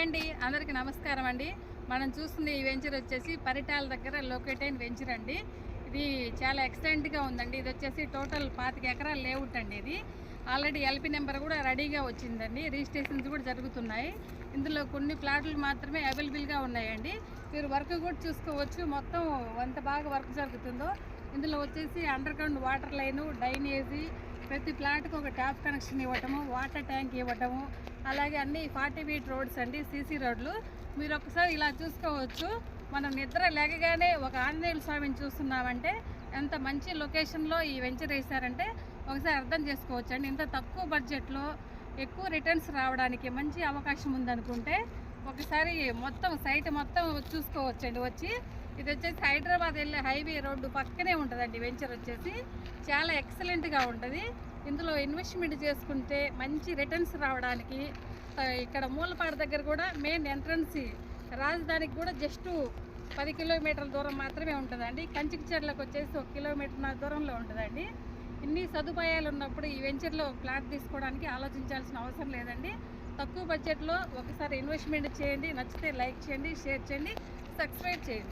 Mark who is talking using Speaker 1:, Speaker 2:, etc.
Speaker 1: Hi అండి. అందరికీ నమస్కారం అండి. మనం చూస్తున్న ఈ వెంచర్ వచ్చేసి పరిటాల దగ్గర లొకేట్ అయిన వెంచర్ అండి. ఇది చాలా ఎక్సలెంట్గా ఉందండి. ఇది వచ్చేసి టోటల్ పాతిక ఎకరాల లేఅవుట్ అండి ఇది. ఆల్రెడీ ఎల్పి నెంబర్ కూడా రెడీగా వచ్చిందండి. రిజిస్ట్రేషన్స్ కూడా జరుగుతున్నాయి. ఇందులో కొన్ని ప్లాట్లు మాత్రమే అవైలబుల్గా ఉన్నాయండి. మీరు వర్క్ కూడా చూసుకోవచ్చు. మొత్తం ఎంత బాగా వర్క్ జరుగుతుందో. ఇందులో వచ్చేసి under ground water line drainage ప్రతి ప్లాట్కి ఒక ట్యాప్ కనెక్షన్ ఇవ్వటము వాటర్ ట్యాంక్ ఇవ్వటము అలాగే అన్ని ఫార్టీ ఫీట్ రోడ్స్ అండి సీసీ రోడ్లు. మీరు ఒకసారి ఇలా చూసుకోవచ్చు. మనం నిద్ర లేకగానే ఒక ఆంజనేయుల స్వామిని చూస్తున్నామంటే ఎంత మంచి లొకేషన్లో ఈ వెంచర్ వేశారంటే ఒకసారి అర్థం చేసుకోవచ్చు అండి ఇంత తక్కువ బడ్జెట్లో ఎక్కువ రిటర్న్స్ రావడానికి మంచి అవకాశం ఉందనుకుంటే ఒకసారి మొత్తం సైట్ మొత్తం చూసుకోవచ్చండి. వచ్చి ఇది వచ్చేసి హైదరాబాద్ వెళ్ళే హైవే రోడ్డు పక్కనే ఉంటుందండి. వెంచర్ వచ్చేసి చాలా ఎక్సలెంట్గా ఉంటుంది. ఇందులో ఇన్వెస్ట్మెంట్ చేసుకుంటే మంచి రిటర్న్స్ రావడానికి ఇక్కడ మూలపాడు దగ్గర కూడా మెయిన్ ఎంట్రన్స్ రాజధానికి కూడా జస్ట్ పది కిలోమీటర్ల దూరం మాత్రమే ఉంటుందండి. కంచికిచెర్లకు వచ్చేసి ఒక కిలోమీటర్ దూరంలో ఉంటుందండి. ఇన్ని సదుపాయాలు ఉన్నప్పుడు ఈ వెంచర్లో ఫ్లాట్ తీసుకోవడానికి ఆలోచించాల్సిన అవసరం లేదండి. తక్కువ బడ్జెట్లో ఒకసారి ఇన్వెస్ట్మెంట్ చేయండి. నచ్చితే లైక్ చేయండి షేర్ చేయండి సబ్స్క్రైబ్ చేయండి.